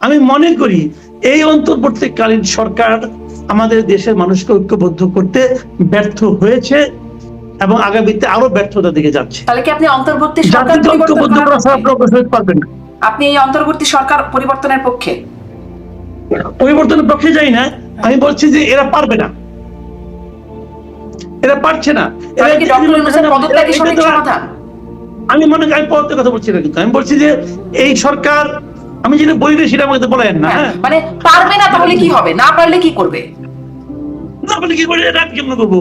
আমি মনে করি এই অন্তর্বর্তীকালীন সরকার আমাদের দেশের মানুষকে ঐক্যবদ্ধ করতে ব্যর্থ হয়েছে এবং আগামীতে আরও ব্যর্থতা দিকে যাচ্ছে। তাহলে কি আপনি অন্তর্বর্তী সরকার ঐক্যবদ্ধ করা ছাড়া পক্ষে? প্রকাশ হতে পারবেন না আপনি এই অন্তর্বর্তী সরকার পরিবর্তনের পক্ষে? পরিবর্তনের পক্ষে যাই না আমি বলছি যে এরা পারবে না। এরা পারছে না। আমি মনে করি আমি পদের কথা বলছি না কিন্তু। আমি বলছি যে এই সরকার আমি যেটা বলি না সেটা আমাকে বলেন না হ্যাঁ মানে পারবে না তাহলে কি হবে? না পারলে কি করবে? না বলে কি করে এটা কেমন করব?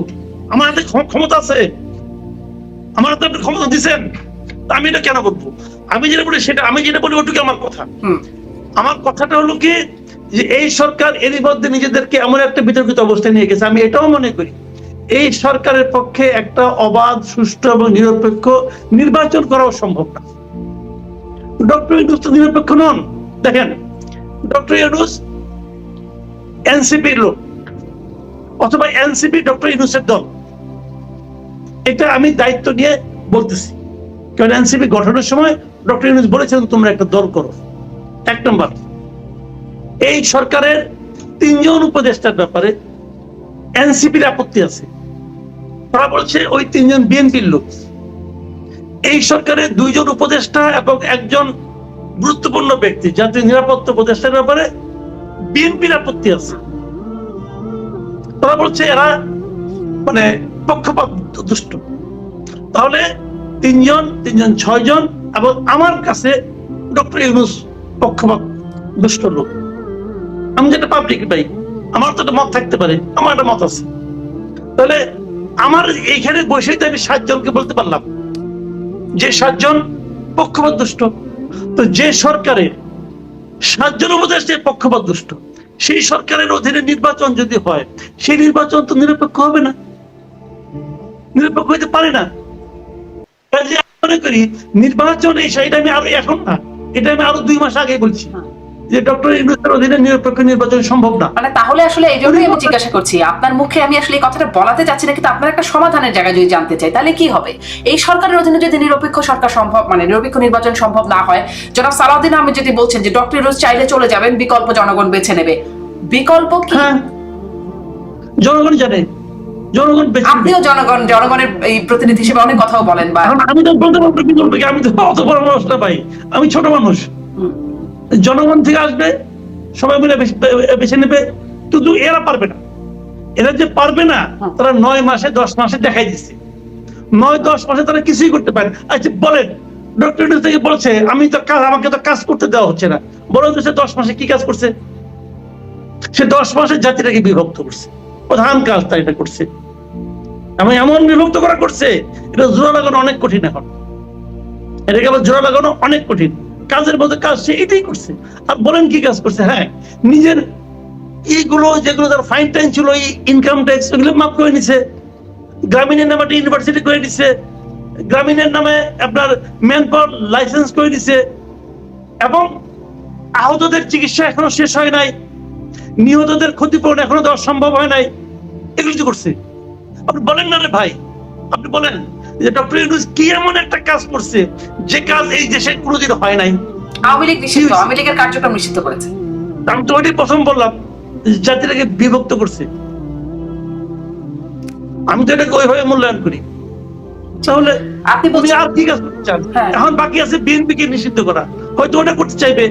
আমার হাতে ক্ষমতা আছে। আমার হাতে আপনি ক্ষমতা দিচ্ছেন তা আমি এটা কেন করব? আমি যেটা বলি সেটা আমি যেটা বলি ওটুকু আমার কথা। আমার কথাটা হলো কি যে এই সরকার এরই মধ্যে নিজেদেরকে এমন একটা বিতর্কিত অবস্থায় নিয়ে গেছে। আমি এটাও মনে করি এই সরকারের পক্ষে একটা অবাধ সুষ্ঠু এবং নিরপেক্ষ নির্বাচন করাও সম্ভব না। ডক্টর নিরপেক্ষ নন। দেখেন ডক্টর ইউনুস এনসিপির লোক, অথবা এনসিপি ডক্টর ইউনুসের দল। এটা আমি দায়িত্ব নিয়ে বলতেছি। কারণ এনসিপি গঠনের সময় ডক্টর ইউনুস বলেছেন তোমরা একটা দল করো। এক নম্বর। এই সরকারের তিনজন উপদেষ্টার ব্যাপারে এনসিপির আপত্তি আছে। তারা বলছে, ওই তিনজন বিএনপির লোক। এই সরকারের দুইজন উপদেষ্টা এবং একজন গুরুত্বপূর্ণ ব্যক্তি, জাতীয় নিরাপত্তা উপদেষ্টার ব্যাপারে বিএনপির আপত্তি আছে। তারা বলছে এরা মানে পক্ষপাত দুষ্ট। তাহলে তিনজন তিনজন, ছয়জন এবং আমার কাছে ডক্টর ইউনুস পক্ষপাত দুষ্ট লোক। আমি যেটা পাবলিক ভাই, আমার তো মত থাকতে পারে, আমার একটা মত আছে। তাহলে আমার এইখানে বসে তো আমি সাতজনকে বলতে পারলাম যে সাতজন পক্ষপাত দুষ্ট। তো যে সরকারের সাতজন উপদেষ্টার পক্ষপাত দুষ্ট, সেই সরকারের অধীনে নির্বাচন যদি হয়, সেই নির্বাচন তো নিরপেক্ষ হবে না। নিরপেক্ষ হইতে পারে না। মনে করি, নির্বাচন এই এটা আমি আরও এখন না, এটা আমি আরও দুই মাস আগে বলছি। যে ডক্টর ইউনুসের অধীনে নিরপেক্ষ নির্বাচন সম্ভব না। মানে তাহলে আসলে এই জন্যই আমি জিজ্ঞাসা করছি আপনার মুখে আমি আসলে এই কথাটা বলাতে চাচ্ছি না কিন্তু আপনার একটা সমাধানের জায়গায় যদি জানতে চাই তাহলে কি হবে? এই সরকারের অধীনে যদি নিরপেক্ষ সরকার সম্ভব মানে নিরপেক্ষ নির্বাচন সম্ভব না হয় জনাব সালাউদ্দিন আহমেদ যদি বলছেন যে ডক্টর ইউনুস চাইলে চলে যাবেন বিকল্প জনগণ বেছে নেবে। বিকল্প কি? হ্যাঁ। জনগণ জানে। জনগণ আপনিও জনগণ জনগণের এই প্রতিনিধি হিসেবে অনেক কথাও বলেন বা আমি তো বলতে পারব আমি তো অত আমি ছোট মানুষ। জনগণ থেকে আসবে সবাই মিলে বেছে- নেবে কিন্তু এরা পারবে না। এরা যে পারবে না তারা নয় মাসে দশ মাসে দেখাই দিচ্ছে নয় দশ মাসে তারা কিছুই করতে পারে আচ্ছা বলেন ডক্টর থেকে বলছে আমি তো কাজ আমাকে তো কাজ করতে দেওয়া হচ্ছে না। তো সে দশ মাসে কি কাজ করছে? সে দশ মাসে জাতিটাকে বিভক্ত করছে। প্রধান কাজটা এটা করছে। এবং এমন বিভক্ত করা করছে এটা জোড়া লাগানো অনেক কঠিন এখন। এটাকে আবার জোড়া লাগানো অনেক কঠিন। কাজের মধ্যে কাজ সে এটাই করছে। আর বলেন কি কাজ করছে? হ্যাঁ নিজের এইগুলো, যেগুলো তার ফাইন টাইম ছিল, এই ইনকাম ট্যাক্স এগুলো মাফ করে নিছে। গ্রামীণের নামে একটা ইউনিভার্সিটি করে দিছে। গ্রামীণের নামে আপনার ম্যান পাওয়ার লাইসেন্স করে দিছে। এবং আহতদের চিকিৎসা এখনও শেষ হয় নাই। নিহতদের ক্ষতিপূরণ এখনও দেওয়া সম্ভব হয় নাই। এগুলো যে করছে? আপনি বলেন না রে ভাই। আপনি বলেন। যে ডক্টর ইউনুস কি এমন একটা কাজ করছে? যে কাজ এই দেশে কোনোদিন হয় নাই। আওয়ামী লীগ নিষিদ্ধ আওয়ামী লীগের কার্যক্রম নিষিদ্ধ করেছে। আমি তো ওইটাই প্রথম বললাম জাতিটাকে বিভক্ত করছে। আমি তো এটাকে ওইভাবে মূল্যায়ন করি। তাহলে আপনি তুমি বলছেন আর কি কাজ করতে চান হ্যাঁ। এখন বাকি আছে বিএনপি কে নিষিদ্ধ করা। হয়তো ওটা করতে চাইবে।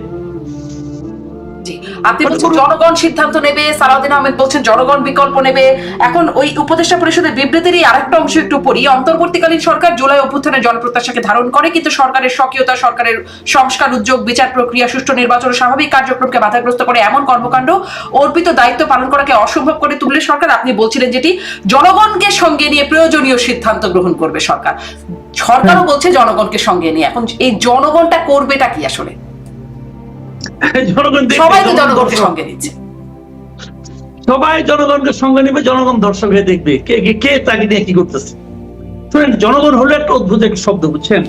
আপনি বলছেন জনগণ সিদ্ধান্ত নেবে সালাউদ্দিন আহমেদ বলছেন জনগণ বিকল্প নেবে। এখন ওই উপদেষ্টা পরিষদের বিবৃতিরই আরেকটা অংশ একটু পড়ি। অন্তর্বর্তীকালীন সরকার জুলাই অভ্যুত্থানের জনপ্রত্যাশাকে ধারণ করে কিন্তু সরকারের সক্রিয়তা সরকারের সংস্কার উদ্যোগ বিচার প্রক্রিয়া সুষ্ঠু নির্বাচন স্বাভাবিক কার্যক্রমকে বাধাগ্রস্ত করে এমন কর্মকাণ্ড অর্পিত দায়িত্ব পালন করাকে অসম্ভব করে তুললে সরকার। আপনি বলছিলেন যেটি জনগণকে সঙ্গে নিয়ে প্রয়োজনীয় সিদ্ধান্ত গ্রহণ করবে সরকার। সরকারও বলছে জনগণকে সঙ্গে নিয়ে। এখন এই জনগণটা করবেটা কি আসলে? জনগণ দেখবে, সবাই তো জনগণকে সঙ্গে নিচ্ছে। সবাই জনগণকে সঙ্গে নিবে জনগণ দর্শক হয়ে দেখবে কে কে কে তাকে নিয়ে কি করতেছে। শুনেন জনগণ হলো একটা অদ্ভুত একটা শব্দ বুঝছেন?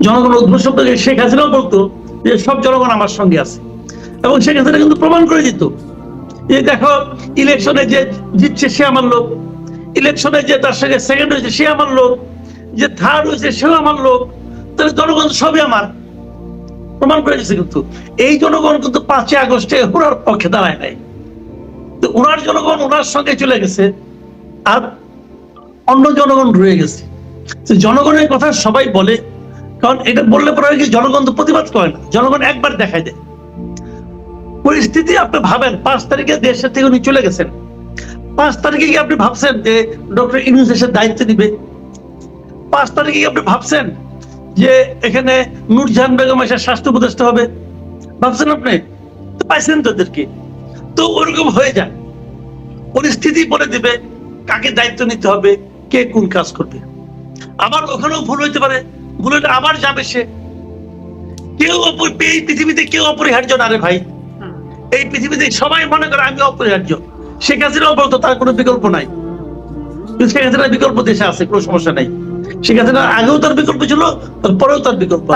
জনগণ অদ্ভুত শব্দ শেখ হাসিনাও বলতো যে সব জনগণ আমার সঙ্গে আছে। এবং শেখ হাসিনা কিন্তু প্রমাণ করে দিত যে দেখো ইলেকশনে যে জিতছে সে আমার লোক। ইলেকশনে যে তার সঙ্গে সেকেন্ড হয়েছে সে আমার লোক। যে থার্ড হয়েছে সেও আমার লোক। তাহলে জনগণ সবই আমার। প্রমাণ করে কিন্তু। এই জনগণ কিন্তু পাঁচই আগস্টে ওনার পক্ষে দাঁড়ায় নাই। ওনার জনগণ ওনার সঙ্গে চলে গেছে আর অন্য জনগণ রয়ে গেছে। জনগণের কথা সবাই বলে, কারণ এটা বললে পরে কি, জনগণ তো প্রতিবাদ করে না। জনগণ একবার দেখায় দেয়। পরিস্থিতি আপনি ভাবেন, পাঁচ তারিখে দেশের থেকে উনি চলে গেছেন। পাঁচ তারিখে কি আপনি ভাবছেন যে ডক্টর ইউনুস দায়িত্ব দিবে পাঁচ তারিখে কি আপনি ভাবছেন যে এখানে নূরজাহান বেগম এসে স্বাস্থ্য উপদেষ্টা হবে। ভাবছেন আপনি? তো পাইছেন তো ওদেরকে। তো ওরকম হয়ে যায় পরিস্থিতি বলে দিবে কাকে দায়িত্ব নিতে হবে, কে কোন কাজ করবে। আবার ওখানেও ভুল হইতে পারে। ভুল হলে আবার যাবে সে। কেউ এই পৃথিবীতে কেউ অপরিহার্য না রে ভাই। এই পৃথিবীতে সবাই মনে করে আমি অপরিহার্য। শেখ হাসিনাও বলতো, তার কোনো বিকল্প নাই। শেখ হাসিনার বিকল্প দেশে আছে, কোনো সমস্যা নাই। শেখ হাসিনার আগেও তার বিকল্প ছিল পরেও তার বিকল্প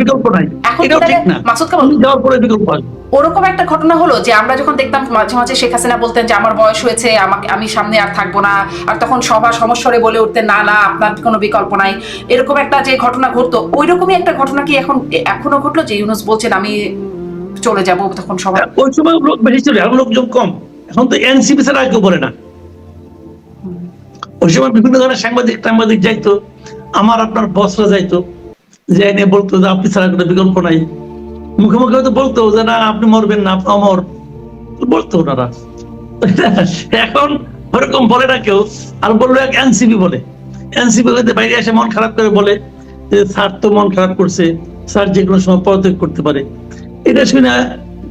বিকল্প নাই। এটাও ঠিক না। যাওয়ার পরে বিকল্প আসবে ওরকম একটা ঘটনা হলো যে আমরা যখন দেখতাম মাঝে মাঝে শেখ হাসিনা বলতেন যে আমার বয়স হয়েছে আমাকে আমি সামনে আর থাকব না আর তখন সভা সমস্বরে বলে উঠতেন না না আপনার কোনো বিকল্প নাই। এরকম একটা যে ঘটনা ঘটতো ওই রকমই একটা ঘটনা কি এখন এখনও ঘটলো যে ইউনুস বলছেন আমি চলে যাব তখন সবাই ওই সময় লোক বেশি ছিল এখন লোকজন কম। এখন তো এনসিপি ছাড়া কেউ বলে না। ওই সময় বিভিন্ন ধরনের সাংবাদিক সাংবাদিক যাইতো, আমার আপনার বসরা যাইতো, যে এনে বলতো যে আপনি ছাড়া কোনো বিকল্প নাই। মুখে মুখে হয়তো বলতো যে না, আপনি মরবেন না আপনি অমর বলতো ওনারা। এখন ওরকম বলে না কেউ, আর বলল এক এনসিপি বলে। এনসিপি হইতে বাইরে এসে মন খারাপ করে বলে যে, স্যার তো মন খারাপ করছে, স্যার যে কোনো সময় পদত্যাগ করতে পারে। এটা শুনে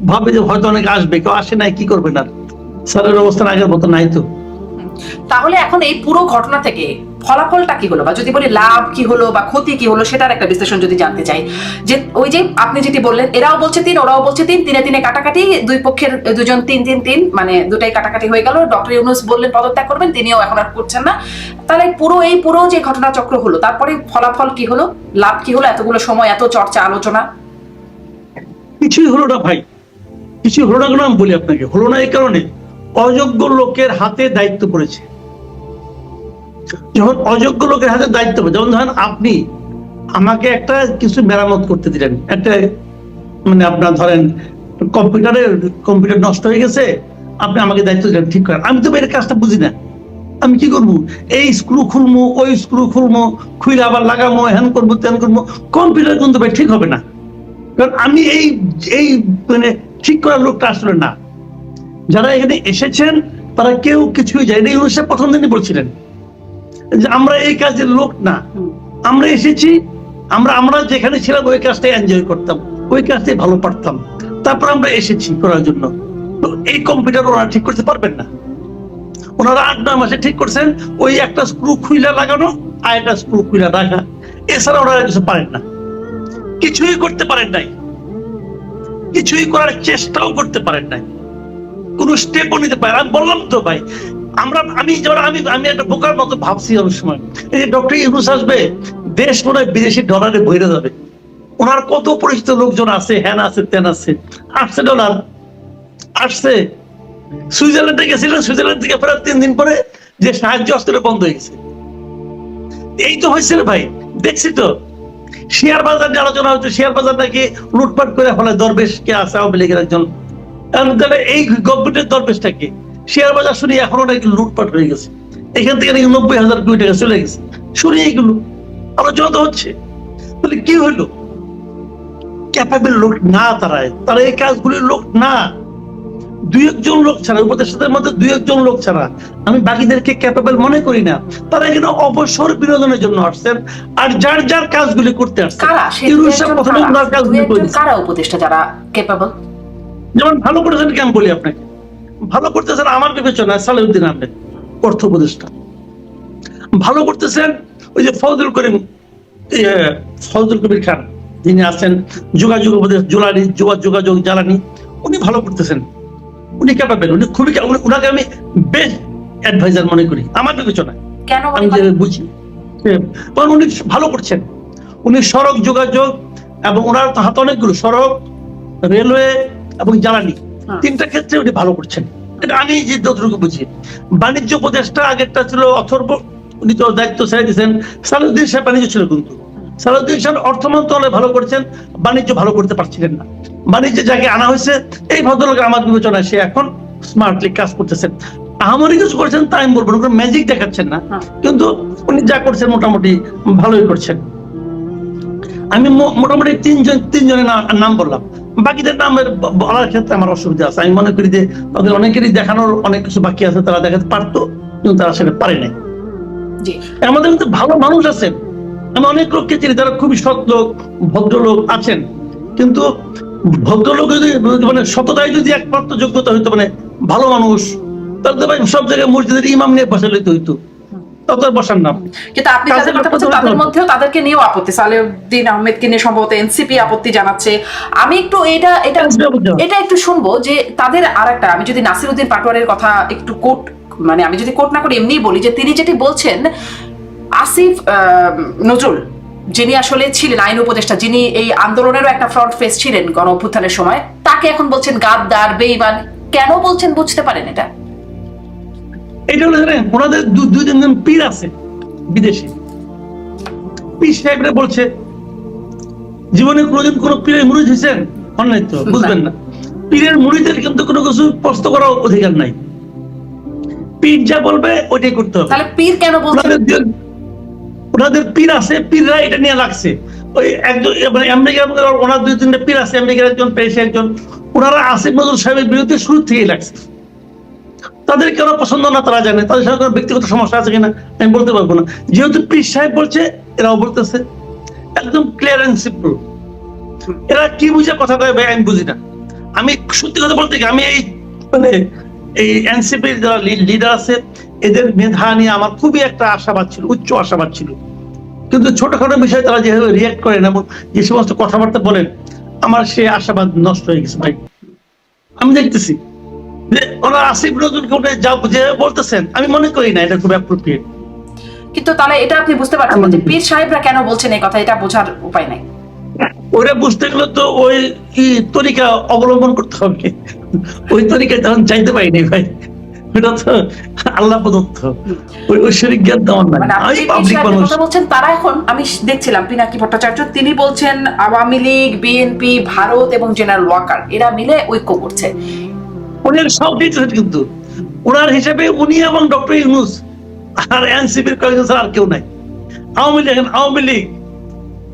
ভাবে যে হয়তো অনেক আসবে, কেউ আসে নাই, কি করবে না? স্যারের অবস্থান আগের মতো নাই তো। তাহলে এখন এই পুরো ঘটনা থেকে ফলাফলটা কি হলো? বা যদি বলি লাভ কি হলো বা ক্ষতি কি হলো সেটার একটা বিশ্লেষণ যদি জানতে চাই, যে ওই যে আপনি যেটি বললেন, এরাও বলছে তিন, ওরাও বলছে তিন, তিনে তিনে কাটাকাটি, দুই পক্ষের দুজন তিন তিন তিন মানে দুটাই কাটাকাটি হয়ে গেল। ডক্টর ইউনুস বললেন পদত্যাগ করবেন, তিনিও এখন আর করছেন না। তাহলে পুরো এই পুরো যে ঘটনা চক্র হলো, তারপরে ফলাফল কি হলো, লাভ কি হলো, এতগুলো সময়, এত চর্চা, আলোচনা? কিছুই হলো না ভাই। কিছুই হলো না আমি বলি আপনাকে? হলো না এই কারণে। অযোগ্য লোকের হাতে দায়িত্ব পড়েছে। যখন অযোগ্য লোকের হাতে দায়িত্ব পড়ে, যেমন ধরেন আপনি আমাকে একটা কিছু মেরামত করতে দিলেন। একটা মানে আপনার ধরেন কম্পিউটারে কম্পিউটার নষ্ট হয়ে গেছে, আপনি আমাকে দায়িত্ব দিলেন, ঠিক করেন। আমি তো এর কাজটা বুঝি না। আমি কি করব? এই স্ক্রু খুলবো ওই স্ক্রু খুলবো খুলে আবার লাগাবো হ্যান করব ত্যান করব, কম্পিউটার কিন্তু ভাই ঠিক হবে না। কারণ আমি এই এই মানে ঠিক করার লোকটা আসলে না। যারা এখানে এসেছেন, তারা কেউ কিছুই যায়নি ইউনুস প্রথম দিনই বলছিলেন যে, আমরা এই কাজের লোক না। আমরা এসেছি, আমরা আমরা যেখানে ছিলাম, ওই কাজটাই এনজয় করতাম, ওই কাজটাই ভালো পারতাম। তারপর আমরা এসেছি করার জন্য। এই কম্পিউটার ওনারা ঠিক করতে পারবেন না। ওনারা আট, নয় মাসে ঠিক করছেন, ওই একটা স্ক্রু খুইলা লাগানো, আর একটা স্ক্রু খুইলা রাখা। এছাড়া ওনারা কিছু পারেন না। কিছুই করতে পারেন নাই। কিছুই করার চেষ্টাও করতে পারেন নাই। কোন স্টেপও নিতে পারেন আমি বললাম তো ভাই, আমরা, আমি যেমন, আমি আমি একটা বোকার মতো ভাবছি অনেক সময়। এই যে ডক্টর ইউনুস আসবে, দেশ মনে হয় বিদেশি ডলারে বইরে যাবে। ওনার কত পরিচিত লোকজন আছে, হ্যান আছে তেন আছে। আসছে ডলার। আসছে। সুইজারল্যান্ডে গেছিলেন, সুইজারল্যান্ড থেকে ফেরার তিন দিন পরে যে সাহায্য আসতে বন্ধ হয়ে গেছে। এই তো হয়েছে ভাই, দেখছি তো। শেয়ার বাজার নিয়ে আলোচনা হচ্ছে, শেয়ার বাজার নাকি লুটপাট করে ফলে দরবেশ কে আছে, আওয়ামী লীগের একজন তাহলে এই গভর্নমেন্টের দরবেশটা কি? শেয়ার বাজার শুনি এখনও নাকি লুটপাট হয়ে গেছে। এখান থেকে নাকি নব্বই হাজার কোটি টাকা চলে গেছে। শুনি এইগুলো আলোচনা তো হচ্ছে। তাহলে কি ক্যাপাবল লোক না তারা তারা এই কাজগুলির লোক না। দুই একজন লোক ছাড়া উপদেষ্টাদের মধ্যে দুই একজন লোক ছাড়া। আমি বাকিদেরকে ক্যাপেবল মনে করি না। তারা এখানে অবসর বিনোদনের জন্য আসছেন। আর যার যার কাজগুলি করতে আসছেন। কারা? প্রথমে কারা? উপদেষ্টা যারা কেপাবল যেমন ভালো করেছেন কি আমি বলি আপনাকে? ভালো করতেছেন আমার বিবেচনায় সালেউদ্দিন আহমেদ অর্থ উপদেষ্টা। ভালো করতেছেন ওই যে ফজল করিম ফজল কবির খান যিনি আছেন যোগাযোগ উপদেশ জোলানি যোগা- যোগাযোগ জ্বালানি উনি ভালো করতেছেন। উনি ক্যাপাবেল উনি খুবই উনাকে আমি বেস্ট অ্যাডভাইজার মনে করি আমার বিবেচনায়। কেন আমি যে বুঝি কারণ উনি ভালো করছেন। উনি সড়ক যোগাযোগ এবং ওনার হাতে অনেকগুলো সড়ক রেলওয়ে এবং জ্বালানি। তিনটা ক্ষেত্রে উনি ভালো করছেন। এটা আমি যে যতটুকু বুঝি। বাণিজ্য উপদেষ্টা আগেরটা ছিল অথর্ব উনি তো দায়িত্ব ছেড়ে দিয়েছেন। সালুদ্দিন সাহেব বাণিজ্য ছিল কিন্তু। সালাউদ্দিন শাহ অর্থ মন্ত্রণালয় ভালো করছেন বাণিজ্য ভালো করতে পারছিলেন না। বাণিজ্য যাকে আনা হয়েছে এই ভদ্রলোক আমার বিবেচনায় সে এখন স্মার্টলি কাজ করতেছেন। আহামরি কিছু করছেন তাই আমি বলব ম্যাজিক দেখাচ্ছেন না। হ্যাঁ। কিন্তু উনি যা করছেন মোটামুটি ভালোই করছেন। আমি মোটামুটি তিনজন তিনজনের নাম বললাম। বাকিদের নামের বলার ক্ষেত্রে আমার অসুবিধা আছে। আমি মনে করি যে তাদের অনেকেরই দেখানোর অনেক কিছু বাকি আছে তারা দেখাতে পারতো কিন্তু তারা সেটা পারে নাই। আমাদের কিন্তু ভালো মানুষ আছেন। আমি অনেক লোককে চিনি যারা খুবই সৎ লোক ভদ্রলোক আছেন। কিন্তু ভদ্রলোক যদি মানে সততাই যদি একমাত্র যোগ্যতা হইতো মানে ভালো মানুষ তাহলে সব জায়গায় মসজিদের ইমাম নিয়ে বসে লইতে হইতো। তত আর বসার নাম। কিন্তু আপনি যাদের কথা বলছেন তাদের মধ্যেও তাদেরকে নিয়েও আপত্তি। সালেউদ্দিন আহমেদকে নিয়ে সম্ভবত এনসিপি আপত্তি জানাচ্ছে। আমি একটু এটা এটা। এটা একটু শুনব যে তাদের আর একটা আমি যদি নাসিরউদ্দিন পাটোয়ারের কথা একটু কোট মানে আমি যদি কোট না করে এমনিই বলি যে তিনি যেটি বলছেন আসিফ নজরুল যিনি আসলে ছিলেন আইন উপদেষ্টা যিনি এই আন্দোলনেরও একটা ফ্রন্ট ফেস ছিলেন গণ অভ্যুত্থানের সময় তাকে এখন বলছেন গাদ্দার বেইমান। কেন বলছেন বুঝতে পারেন এটা? এটা হলো জানেন ওনাদের দুই তিনজন পীর আছে বিদেশে। পীর সাহেবরা বলছে জীবনে কোনোদিন কোনো পীরের হয়েছেন অন্যায় তো বুঝবেন না। পীরের কিন্তু কোনো কিছু প্রশ্ন করার অধিকার নাই। পীর যা বলবে ওইটাই করতে হবে। তাহলে পীর কেন বলছেন ওনাদের পীর আছে পীররা এটা নিয়ে লাগছে। ওই একজন মানে আমেরিকার ওনার দুই তিনটা পীর আছে আমেরিকার একজন পেয়েছে একজন। ওনারা আসিফ নজরুল সাহেবের বিরুদ্ধে শুরু থেকেই লাগছে। তাদের কেন পছন্দ না, তারা জানে। তাদের সঙ্গে কোনো ব্যক্তিগত সমস্যা আছে কিনা, আমি বলতে পারব না। যেহেতু পীর সাহেব বলছে, এরাও বলতেছে। একদম ক্লিয়ার অ্যান্ড সিম্পল এরা কি বুঝে কথা কয় ভাই, আমি বুঝি না। আমি সত্যি কথা বলতে আমি এই মানে এই এনসিপির যারা লিডার আছে, এদের মেধা নিয়ে আমার খুবই একটা আশাবাদ ছিল, উচ্চ আশাবাদ ছিল। কিন্তু ছোটখাটো বিষয়ে তারা যেভাবে রিয়াক্ট করেন এবং যে সমস্ত কথাবার্তা বলেন, আমার সে আশাবাদ নষ্ট হয়ে গেছে ভাই। আমি দেখতেছি। যে ওনারা আসিফ নজরুলকে উঠে যা বলতেছেন আমি মনে করি না এটা খুব অ্যাপ্রোপ্রিয়েট কিন্তু তাহলে এটা আপনি বুঝতে পারছেন না যে পীর সাহেবরা কেন বলছেন এই কথা এটা বোঝার উপায় নাই। ওরা বুঝতে গেলে তো ওই তরিকা অবলম্বন করতে হবে? ওই তখন চাইতে পারিনি ভাই। ওটা তো আল্লাহ প্রদত্ত। ওই ঐশ্বরিক জ্ঞান নাই। মানে আমি পাবলিক মানুষ। বলছেন তারা এখন আমি দেখছিলাম পিনাকি ভট্টাচার্য তিনি বলছেন আওয়ামী লীগ বিএনপি ভারত এবং জেনারেল ওয়াকার এরা মিলে ঐক্য করছে। উনি সব দিয়েছেন কিন্তু। ওনার হিসেবে উনি এবং ডক্টর ইউনুস আর এনসিপির কয়েকজন ছাড়া আর কেউ নাই। আওয়ামী লীগ আওয়ামী লীগ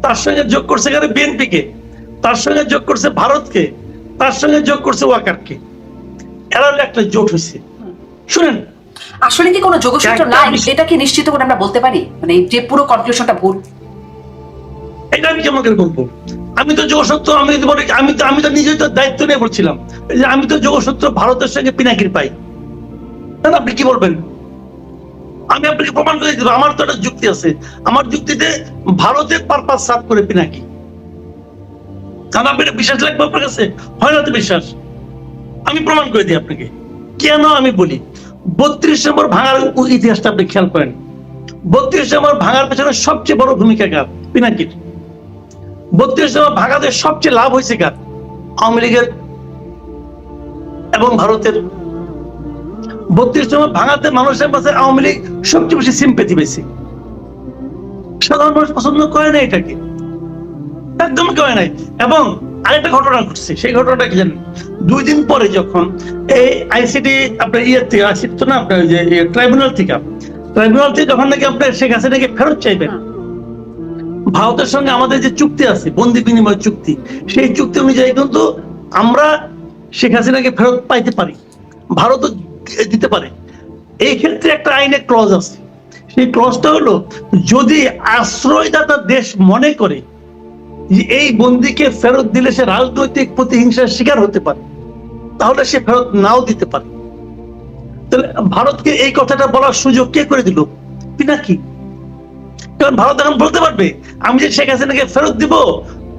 তার সঙ্গে যোগ করছে এখানে বিএনপি কে তার সঙ্গে যোগ করছে ভারতকে তার সঙ্গে যোগ করছে ওয়াকারকে। এরা একটা জোট হয়েছে শুনেন। আসলে কি কোনো যোগসূত্র নাই? এটা কি নিশ্চিত করে আমরা বলতে পারি? মানে যে পুরো কনক্লুশনটা ভুল। এটা আমি কেমন করে বলব? আমি তো যোগসূত্র, আমি মনে আমি তো আমি তো নিজে তো দায়িত্ব নিয়ে বলছিলাম যে আমি তো যোগসূত্র ভারতের সঙ্গে পিনাকির পাই। তাহলে আপনি কি বলবেন? আমি আপনাকে প্রমাণ করে দিব আমার তো একটা যুক্তি আছে। আমার যুক্তিতে ভারতের পারপাস সাফ করে পিনাকি। কারণ আপনি বিশ্বাস লাগবে আপনার কাছে? হয় না তো বিশ্বাস? আমি প্রমাণ করে দিই আপনাকে। কেন আমি বলি? বত্রিশ নম্বর ভাঙার ইতিহাসটা আপনি খেয়াল করেন। বত্রিশ নম্বর ভাঙার পেছনে সবচেয়ে বড় ভূমিকা কার? পিনাকির। বত্রিশ নম্বর ভাগাতে সবচেয়ে লাভ হয়েছে কার? আওয়ামী লীগের এবং ভারতের। বত্রিশ নম্বর ভাঙাতে মানুষের কাছে আওয়ামী লীগ সবচেয়ে বেশি সিম্পেথি পেয়েছে সাধারণ মানুষ পছন্দ করে না এটাকে। একদম করে নাই। এবং আরেকটা ঘটনা ঘটছে, সেই ঘটনাটা কি জানেন? দুই দিন পরে যখন এই আইসিটি আপনার ইয়ে থেকে না, আপনার যে ট্রাইব্যুনাল থেকে ট্রাইব্যুনাল থেকে যখন নাকি আপনার শেখ হাসিনাকে ফেরত চাইবেন ভারতের সঙ্গে আমাদের যে চুক্তি আছে, বন্দি বিনিময় চুক্তি, সেই চুক্তি অনুযায়ী কিন্তু আমরা শেখ হাসিনাকে ফেরত পাইতে পারি, ভারতও দিতে পারে। এই ক্ষেত্রে একটা আইনে ক্লজ আছে। সেই ক্লজটা হলো, যদি আশ্রয়দাতা দেশ মনে করে এই বন্দিকে ফেরত দিলে সে রাজনৈতিক প্রতিহিংসার শিকার হতে পারে, তাহলে সে ফেরত নাও দিতে পারে। তাহলে ভারতকে এই কথাটা বলার সুযোগ কে করে দিল? পিনাকি। কারণ ভারত এখন বলতে পারবে আমি যে শেখ হাসিনাকে ফেরত দিব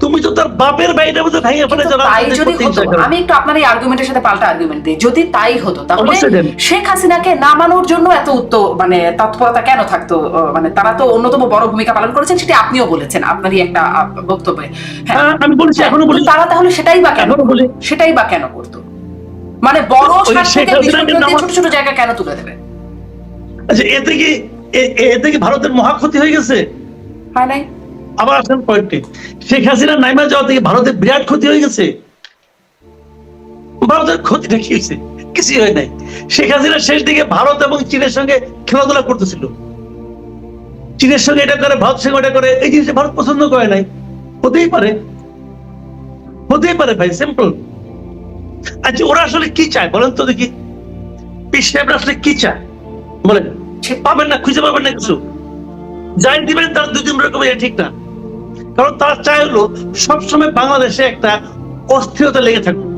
তুমি তো তার বাপের বাড়িটা মধ্যে ভেঙে ফেলে কিন্তু তাই যদি হতো আমি একটু আপনার এই আর্গুমেন্টের সাথে পাল্টা আর্গুমেন্ট দিই। যদি তাই হতো তাহলে। শেখ হাসিনাকে নামানোর জন্য এত উত্ত মানে তৎপরতা কেন থাকতো? মানে তারা তো অন্যতম বড় ভূমিকা পালন করেছেন সেটি আপনিও বলেছেন আপনারই একটা বক্তব্যে। হ্যাঁ। আমি বলছি এখনও বলি তারা তাহলে সেটাই বা কেন বলি সেটাই বা কেন করতো? মানে বড় ছোট ছোট জায়গা কেন তুলে দেবে? আচ্ছা এতে কি এতে কি ভারতের মহা ক্ষতি হয়ে গেছে। হয় নাই? আবার আসেন পয়েন্টে। শেখ হাসিনা নাইমা যাওয়া থেকে ভারতের বিরাট ক্ষতি হয়ে গেছে। ভারতের ক্ষতিটা কি হয়েছে কিছুই হয় নাই। শেখ হাসিনা শেষ দিকে ভারত এবং চীনের সঙ্গে খেলাধুলা করতেছিল। চীনের সঙ্গে এটা করে ভারত সঙ্গে এটা করে এই জিনিসটা ভারত পছন্দ করে নাই। হতেই পারে। হতেই পারে ভাই সিম্পল আচ্ছা ওরা আসলে কি চায় বলেন তো দেখি। সাহেবরা আসলে কি চায়? বলেন। সে পাবেন না, খুঁজে পাবেন না কিছু। যাই দিবেন, তার দুই তিন রকম ঠিক না। কারণ তারা চায় হলো, সবসময় বাংলাদেশে একটা অস্থিরতা লেগে থাকুক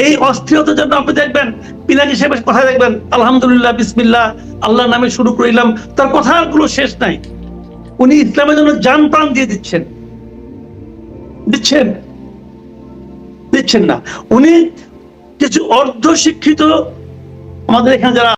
এই অস্থিরতার জন্য আপনি দেখবেন পিনাকি সাহেবের কথা দেখবেন, আলহামদুলিল্লাহ, বিসমিল্লাহ, আল্লাহর নামে শুরু করিলাম, তার কথাগুলো শেষ নাই। উনি ইসলামের জন্য যান প্রাণ দিয়ে দিচ্ছেন। দিচ্ছেন। দিচ্ছেন না। উনি কিছু অর্ধ শিক্ষিত আমাদের এখানে যারা